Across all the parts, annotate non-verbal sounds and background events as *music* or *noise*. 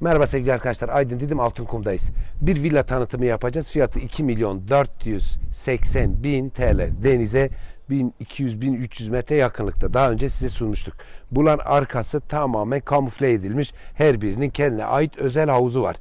Merhaba sevgili arkadaşlar. Aydın Didim Altınkum'dayız. Bir villa tanıtımı yapacağız. Fiyatı 2 milyon 480 bin TL. Denize 1200-1300 metre yakınlıkta. Daha önce size sunmuştuk. Bunların arkası tamamen kamufle edilmiş. Her birinin kendine ait özel havuzu var.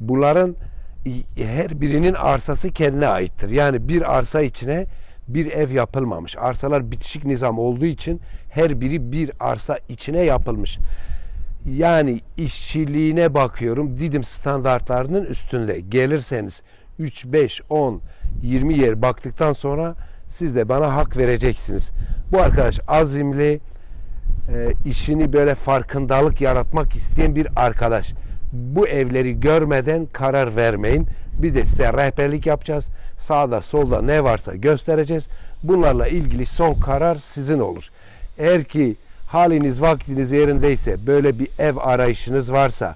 Bunların her birinin arsası kendine aittir. Yani bir arsa içine bir ev yapılmamış. Arsalar bitişik nizam olduğu için her biri bir arsa içine yapılmış. Yani işçiliğine bakıyorum Didim standartlarının üstünde. Gelirseniz 3, 5, 10, 20 yer baktıktan sonra siz de bana hak vereceksiniz. Bu arkadaş azimli, e, işini böyle farkındalık yaratmak isteyen bir arkadaş. Bu evleri görmeden karar vermeyin. Biz de size rehberlik yapacağız. Sağda solda ne varsa göstereceğiz. Bunlarla ilgili son karar sizin olur. Eğer ki haliniz vaktiniz yerindeyse böyle bir ev arayışınız varsa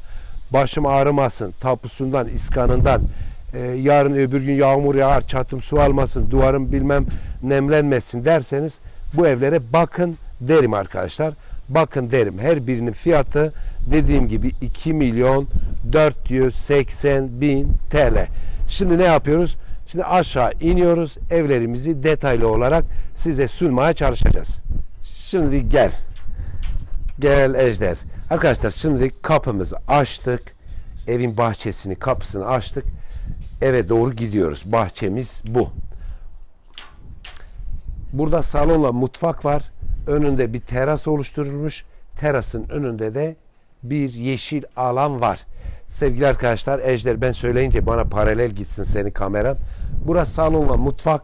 başım ağrımasın tapusundan iskanından e, yarın öbür gün yağmur yağar çatım su almasın duvarım bilmem nemlenmesin derseniz bu evlere bakın derim arkadaşlar. Bakın derim her birinin fiyatı dediğim gibi 2 milyon 480 bin TL. Şimdi ne yapıyoruz? Şimdi aşağı iniyoruz. Evlerimizi detaylı olarak size sunmaya çalışacağız. Şimdi gel. Gel Ejder. Arkadaşlar şimdi kapımızı açtık. Evin bahçesini, kapısını açtık. Eve doğru gidiyoruz. Bahçemiz bu. Burada salonla mutfak var. Önünde bir teras oluşturulmuş. Terasın önünde de bir yeşil alan var. Sevgili arkadaşlar, Ejder ben söyleyince bana paralel gitsin senin kameran. Burası salonla mutfak.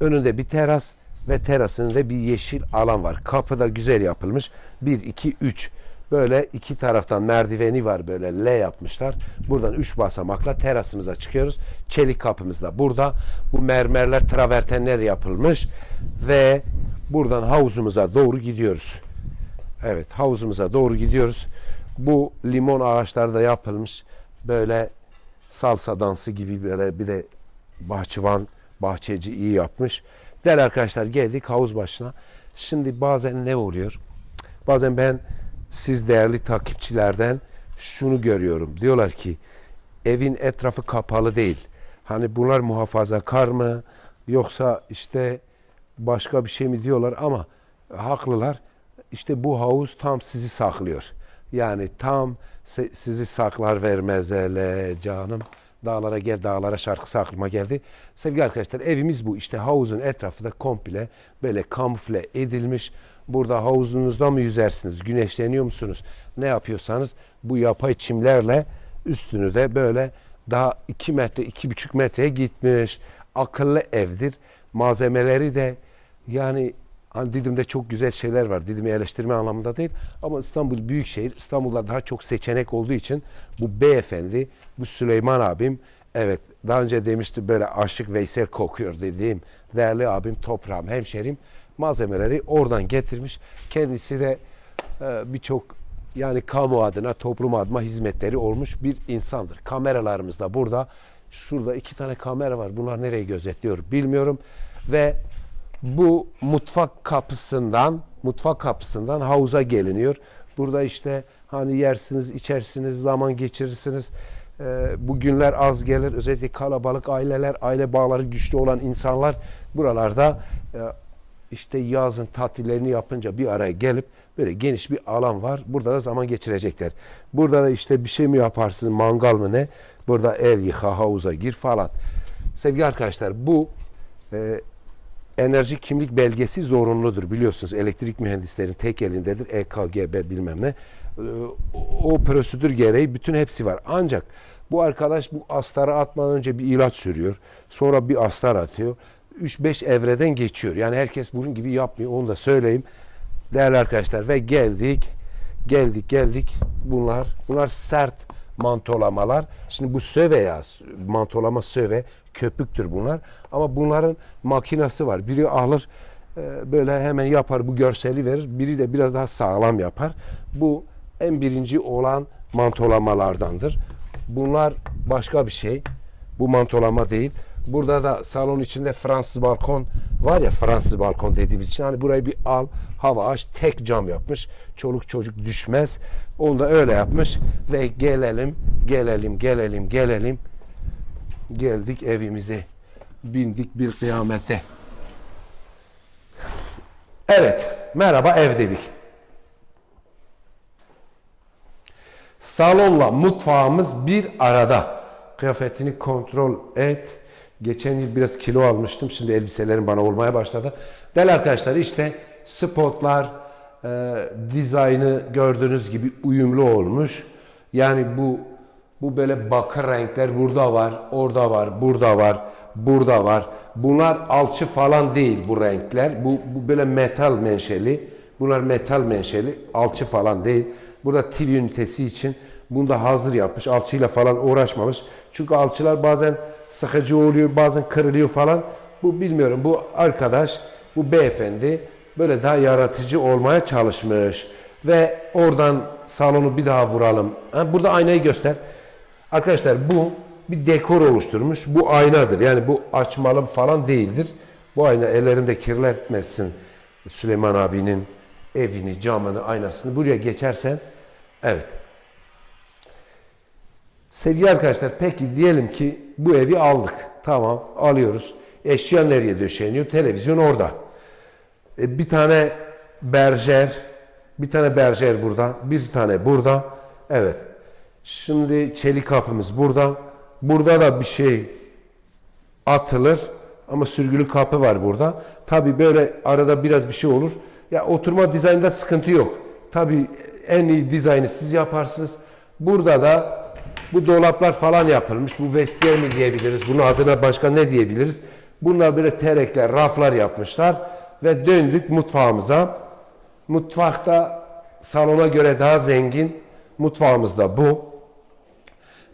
Önünde bir teras ve terasında bir yeşil alan var. Kapı da güzel yapılmış. 1, 2, 3. Böyle iki taraftan merdiveni var böyle L yapmışlar. Buradan 3 basamakla terasımıza çıkıyoruz. Çelik kapımız da burada. Bu mermerler travertenler yapılmış ve buradan havuzumuza doğru gidiyoruz. Evet havuzumuza doğru gidiyoruz. Bu limon ağaçları da yapılmış. Böyle salsa dansı gibi böyle bir de bahçıvan, bahçeci iyi yapmış. Değerli arkadaşlar geldik havuz başına. Şimdi bazen ne oluyor? Bazen ben siz değerli takipçilerden şunu görüyorum. Diyorlar ki evin etrafı kapalı değil. Hani bunlar muhafazakar mı yoksa işte başka bir şey mi diyorlar ama haklılar. İşte bu havuz tam sizi saklıyor. Yani tam sizi saklar vermez hele canım. Dağlara gel dağlara şarkısı aklıma geldi. Sevgili arkadaşlar evimiz bu. İşte havuzun etrafı da komple böyle kamufle edilmiş. Burada havuzunuzda mı yüzersiniz? Güneşleniyor musunuz? Ne yapıyorsanız bu yapay çimlerle üstünü de böyle daha 2 metre, 2,5 metreye gitmiş. Akıllı evdir. Malzemeleri de yani Hani Didim'de çok güzel şeyler var. Didim'i eleştirme anlamında değil. Ama İstanbul büyük şehir. İstanbul'da daha çok seçenek olduğu için bu beyefendi, bu Süleyman abim evet daha önce demişti böyle aşık Veysel kokuyor dediğim değerli abim, toprağım, hemşerim malzemeleri oradan getirmiş. Kendisi de e, birçok yani kamu adına, toplum adına hizmetleri olmuş bir insandır. Kameralarımız da burada. Şurada iki tane kamera var. Bunlar nereye gözetliyor bilmiyorum. Ve bu mutfak kapısından mutfak kapısından havuza geliniyor. Burada işte hani yersiniz, içersiniz, zaman geçirirsiniz. Ee, bu günler az gelir. Özellikle kalabalık aileler, aile bağları güçlü olan insanlar buralarda e, işte yazın tatillerini yapınca bir araya gelip böyle geniş bir alan var. Burada da zaman geçirecekler. Burada da işte bir şey mi yaparsın, mangal mı ne? Burada el yıka, havuza gir falan. Sevgili arkadaşlar bu e, enerji kimlik belgesi zorunludur biliyorsunuz. Elektrik mühendislerin tek elindedir. EKGB bilmem ne. Ee, O prosedür gereği bütün hepsi var. Ancak bu arkadaş bu astarı atmadan önce bir ilaç sürüyor. Sonra bir astar atıyor. 3-5 evreden geçiyor. Yani herkes bunun gibi yapmıyor. Onu da söyleyeyim. Değerli arkadaşlar ve geldik. Geldik geldik. Bunlar bunlar sert mantolamalar. Şimdi bu söve ya mantolama söve köpüktür bunlar. Ama bunların makinası var. Biri alır e, böyle hemen yapar bu görseli verir. Biri de biraz daha sağlam yapar. Bu en birinci olan mantolamalardandır. Bunlar başka bir şey. Bu mantolama değil. Burada da salon içinde Fransız balkon var ya Fransız balkon dediğimiz için hani burayı bir al hava aç tek cam yapmış. Çoluk çocuk düşmez. Onu da öyle yapmış ve gelelim, gelelim, gelelim, gelelim. Geldik evimize. Bindik bir kıyamete. Evet, merhaba ev dedik. Salonla mutfağımız bir arada. Kıyafetini kontrol et. Geçen yıl biraz kilo almıştım. Şimdi elbiselerim bana olmaya başladı. Değerli arkadaşlar işte spotlar, e, dizaynı gördüğünüz gibi uyumlu olmuş. Yani bu bu böyle bakır renkler burada var, orada var, burada var, burada var. Bunlar alçı falan değil bu renkler. Bu, bu böyle metal menşeli. Bunlar metal menşeli, alçı falan değil. Burada TV ünitesi için bunu da hazır yapmış. Alçıyla falan uğraşmamış. Çünkü alçılar bazen sıkıcı oluyor, bazen kırılıyor falan. Bu bilmiyorum. Bu arkadaş, bu beyefendi böyle daha yaratıcı olmaya çalışmış. Ve oradan salonu bir daha vuralım. Burada aynayı göster. Arkadaşlar bu bir dekor oluşturmuş. Bu aynadır. Yani bu açmalı falan değildir. Bu ayna ellerinde kirletmesin. Süleyman abinin evini, camını, aynasını buraya geçersen evet. Sevgili arkadaşlar peki diyelim ki bu evi aldık. Tamam alıyoruz. Eşya nereye döşeniyor? Televizyon orada. E, bir tane berjer, bir tane berjer burada, bir tane burada. Evet. Şimdi çelik kapımız burada. Burada da bir şey atılır ama sürgülü kapı var burada. Tabi böyle arada biraz bir şey olur. Ya oturma dizaynında sıkıntı yok. Tabi en iyi dizaynı siz yaparsınız. Burada da bu dolaplar falan yapılmış. Bu vestiyer mi diyebiliriz? Bunun adına başka ne diyebiliriz? Bunlar böyle terekler, raflar yapmışlar. Ve döndük mutfağımıza. Mutfakta salona göre daha zengin. Mutfağımız da bu.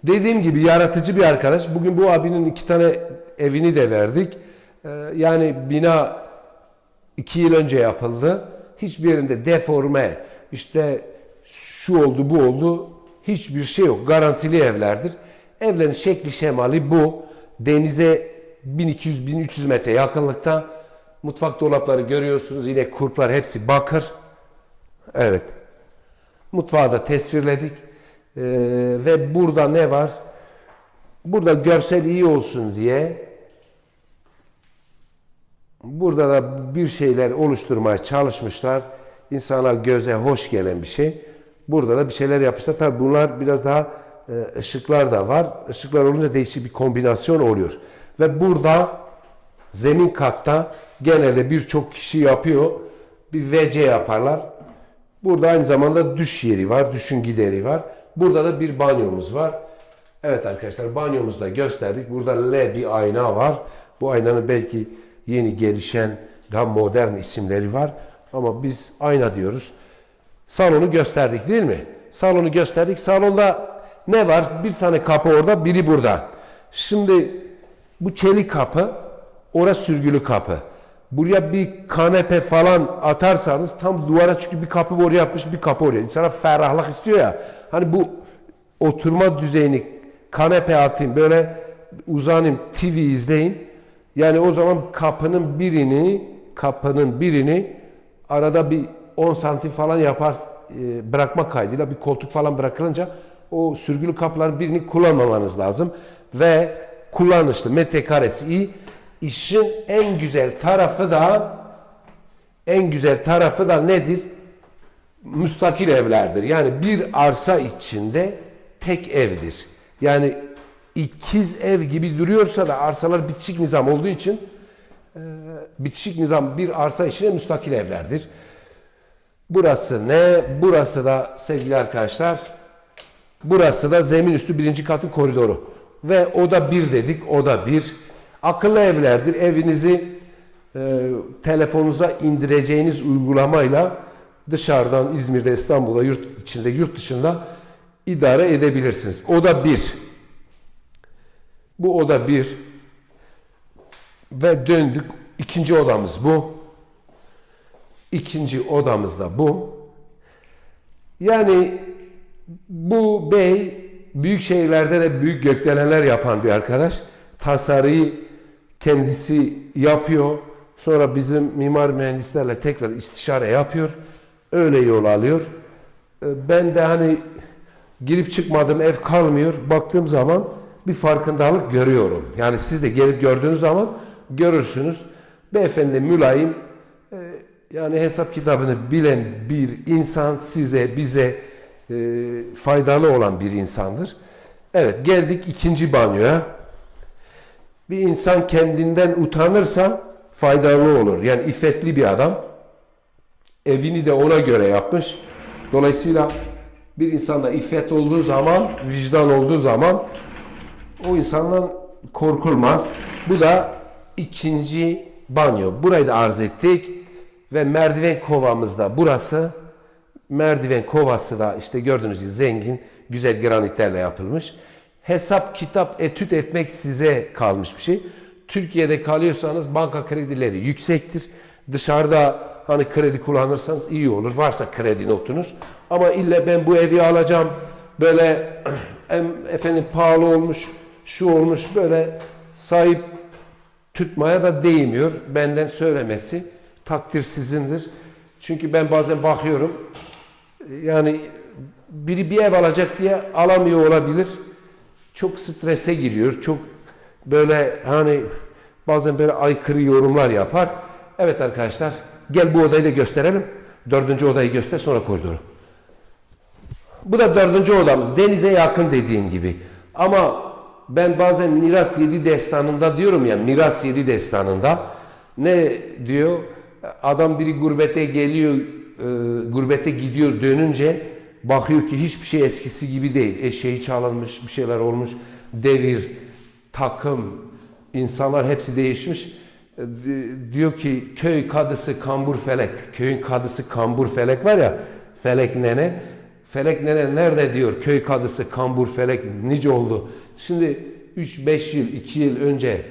Dediğim gibi yaratıcı bir arkadaş. Bugün bu abinin iki tane evini de verdik. Ee, yani bina iki yıl önce yapıldı. Hiçbir yerinde deforme, işte şu oldu bu oldu hiçbir şey yok. Garantili evlerdir. Evlerin şekli şemali bu. Denize 1200-1300 metre yakınlıkta. Mutfak dolapları görüyorsunuz. Yine kurplar hepsi bakır. Evet. Mutfağı da tesvirledik. Ee, ve burada ne var? Burada görsel iyi olsun diye burada da bir şeyler oluşturmaya çalışmışlar. İnsana göze hoş gelen bir şey. Burada da bir şeyler yapmışlar. Tabii bunlar biraz daha e, ışıklar da var. Işıklar olunca değişik bir kombinasyon oluyor. Ve burada zemin katta genelde birçok kişi yapıyor. Bir WC yaparlar. Burada aynı zamanda düş yeri var, düşün gideri var. Burada da bir banyomuz var. Evet arkadaşlar banyomuzu da gösterdik. Burada L bir ayna var. Bu aynanın belki yeni gelişen daha modern isimleri var. Ama biz ayna diyoruz. Salonu gösterdik değil mi? Salonu gösterdik. Salonda ne var? Bir tane kapı orada, biri burada. Şimdi bu çelik kapı, orası sürgülü kapı. Buraya bir kanepe falan atarsanız tam duvara çünkü bir kapı oraya yapmış, bir kapı oraya. İnsana ferahlık istiyor ya. Hani bu oturma düzeyini kanepe atayım, böyle uzanayım, TV izleyin. Yani o zaman kapının birini, kapının birini arada bir 10 santim falan yapar e, bırakma kaydıyla bir koltuk falan bırakılınca o sürgülü kapıların birini kullanmamanız lazım. Ve kullanışlı metrekaresi iyi. İşin en güzel tarafı da en güzel tarafı da nedir? Müstakil evlerdir. Yani bir arsa içinde tek evdir. Yani ikiz ev gibi duruyorsa da arsalar bitişik nizam olduğu için e, bitişik nizam bir arsa içinde müstakil evlerdir. Burası ne? Burası da sevgili arkadaşlar burası da zemin üstü birinci katın koridoru. Ve o da bir dedik, o da bir. Akıllı evlerdir. Evinizi e, telefonunuza indireceğiniz uygulamayla dışarıdan İzmir'de, İstanbul'da, yurt içinde, yurt dışında idare edebilirsiniz. O da bir. Bu oda bir. Ve döndük. İkinci odamız bu. İkinci odamız da bu. Yani bu bey büyük şehirlerde de büyük gökdelenler yapan bir arkadaş. Tasarıyı kendisi yapıyor. Sonra bizim mimar mühendislerle tekrar istişare yapıyor. Öyle yol alıyor. e, ben de hani girip çıkmadım ev kalmıyor. Baktığım zaman bir farkındalık görüyorum. Yani siz de gelip gördüğünüz zaman görürsünüz. Beyefendi mülayim e, yani hesap kitabını bilen bir insan size bize e, faydalı olan bir insandır. Evet geldik ikinci banyoya. Bir insan kendinden utanırsa faydalı olur. Yani iffetli bir adam. Evini de ona göre yapmış. Dolayısıyla bir insanda iffet olduğu zaman, vicdan olduğu zaman o insandan korkulmaz. Bu da ikinci banyo. Burayı da arz ettik. Ve merdiven kovamızda burası. Merdiven kovası da işte gördüğünüz gibi zengin, güzel granitlerle yapılmış. Hesap, kitap, etüt etmek size kalmış bir şey. Türkiye'de kalıyorsanız banka kredileri yüksektir. Dışarıda hani kredi kullanırsanız iyi olur. Varsa kredi notunuz. Ama illa ben bu evi alacağım. Böyle *clears throat* efendim pahalı olmuş, şu olmuş böyle sahip tutmaya da değmiyor. Benden söylemesi takdir sizindir. Çünkü ben bazen bakıyorum yani biri bir ev alacak diye alamıyor olabilir. Çok strese giriyor. Çok böyle hani bazen böyle aykırı yorumlar yapar. Evet arkadaşlar gel bu odayı da gösterelim. Dördüncü odayı göster sonra koridoru. Bu da dördüncü odamız. Denize yakın dediğim gibi. Ama ben bazen Miras 7 destanında diyorum ya Miras 7 destanında ne diyor? Adam biri gurbete geliyor, e, gurbete gidiyor dönünce bakıyor ki hiçbir şey eskisi gibi değil. Eşeği çalınmış, bir şeyler olmuş. Devir, takım, insanlar hepsi değişmiş. Di- Diyor ki köy kadısı Kambur Felek. Köyün kadısı Kambur Felek var ya Felek nene. Felek nene nerede diyor köy kadısı Kambur Felek nice oldu. Şimdi 3-5 yıl 2 yıl önce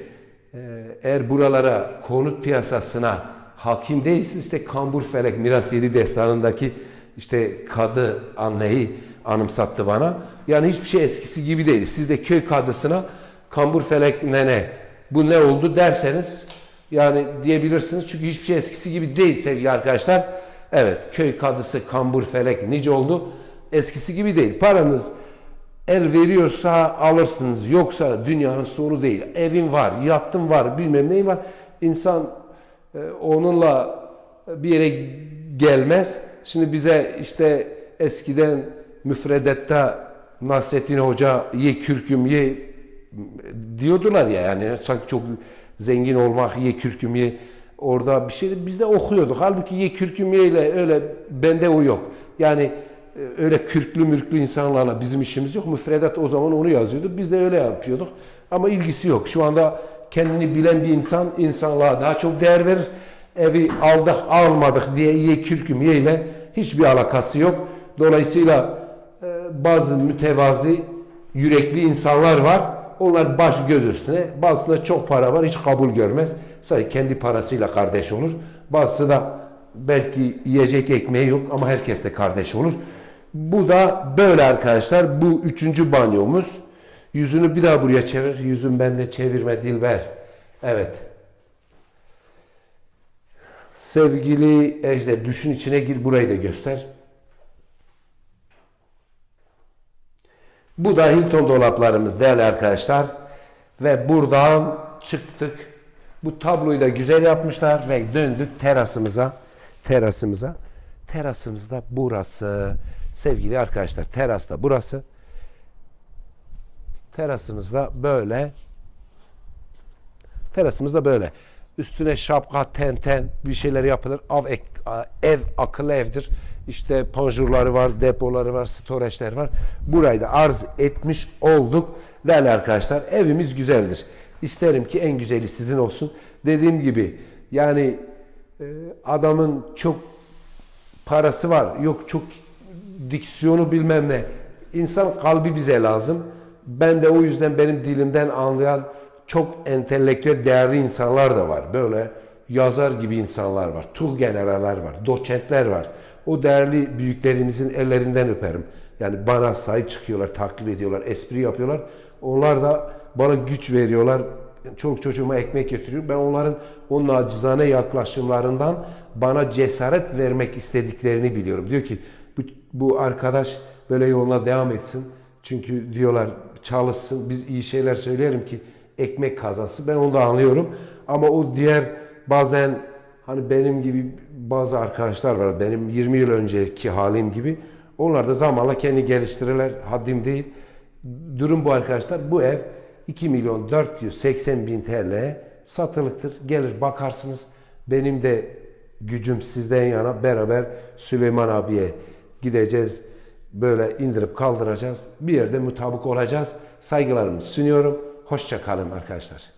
e, eğer buralara konut piyasasına hakim değilse işte Kambur Felek Miras 7 destanındaki işte kadı anneyi anımsattı bana. Yani hiçbir şey eskisi gibi değil. Siz de köy kadısına Kambur Felek nene bu ne oldu derseniz yani diyebilirsiniz. Çünkü hiçbir şey eskisi gibi değil sevgili arkadaşlar. Evet köy kadısı Kambur Felek nice oldu. Eskisi gibi değil. Paranız el veriyorsa alırsınız. Yoksa dünyanın sonu değil. Evin var, yattın var, bilmem neyin var. İnsan e, onunla bir yere gelmez. Şimdi bize işte eskiden müfredatta Nasrettin Hoca ye kürküm ye diyordular ya yani sanki çok zengin olmak ye kürküm ye orada bir şey biz de okuyorduk. Halbuki ye kürküm ye ile öyle bende o yok. Yani e, öyle kürklü mürklü insanlarla bizim işimiz yok. Müfredat o zaman onu yazıyordu. Biz de öyle yapıyorduk. Ama ilgisi yok. Şu anda kendini bilen bir insan insanlığa daha çok değer verir. Evi aldık almadık diye ye kürküm ye ile hiçbir alakası yok. Dolayısıyla e, bazı mütevazi yürekli insanlar var. Onlar baş göz üstüne. Bazısında çok para var hiç kabul görmez. Sadece kendi parasıyla kardeş olur. Bazısı da belki yiyecek ekmeği yok ama herkes de kardeş olur. Bu da böyle arkadaşlar. Bu üçüncü banyomuz. Yüzünü bir daha buraya çevir. Yüzün bende çevirme Dilber. Evet. Sevgili Ejder düşün içine gir burayı da göster. Bu da Hilton dolaplarımız değerli arkadaşlar. Ve buradan çıktık. Bu tabloyu da güzel yapmışlar ve döndük terasımıza. Terasımıza. Terasımızda burası. Sevgili arkadaşlar terasta burası. Terasımızda böyle. Terasımızda böyle. Üstüne şapka, tenten bir şeyler yapılır. Ek- ev akıllı evdir. İşte panjurları var, depoları var, storage'ler var. Burayı da arz etmiş olduk. Değerli arkadaşlar evimiz güzeldir. İsterim ki en güzeli sizin olsun. Dediğim gibi yani e, adamın çok parası var. Yok çok diksiyonu bilmem ne. İnsan kalbi bize lazım. Ben de o yüzden benim dilimden anlayan çok entelektüel değerli insanlar da var. Böyle yazar gibi insanlar var. Tuğ generaller var. Doçentler var. O değerli büyüklerimizin ellerinden öperim. Yani bana sahip çıkıyorlar, takip ediyorlar, espri yapıyorlar. Onlar da bana güç veriyorlar. Çok çocuğuma ekmek götürüyor. Ben onların o nacizane yaklaşımlarından bana cesaret vermek istediklerini biliyorum. Diyor ki bu bu arkadaş böyle yoluna devam etsin. Çünkü diyorlar çalışsın. Biz iyi şeyler söyleyelim ki ekmek kazansın. Ben onu da anlıyorum. Ama o diğer bazen hani benim gibi bazı arkadaşlar var. Benim 20 yıl önceki halim gibi. Onlar da zamanla kendi geliştirirler. Haddim değil. Durum bu arkadaşlar. Bu ev 2 milyon 480 bin TL satılıktır. Gelir bakarsınız. Benim de gücüm sizden yana beraber Süleyman abiye gideceğiz. Böyle indirip kaldıracağız. Bir yerde mutabık olacağız. Saygılarımı sunuyorum. Hoşça kalın arkadaşlar.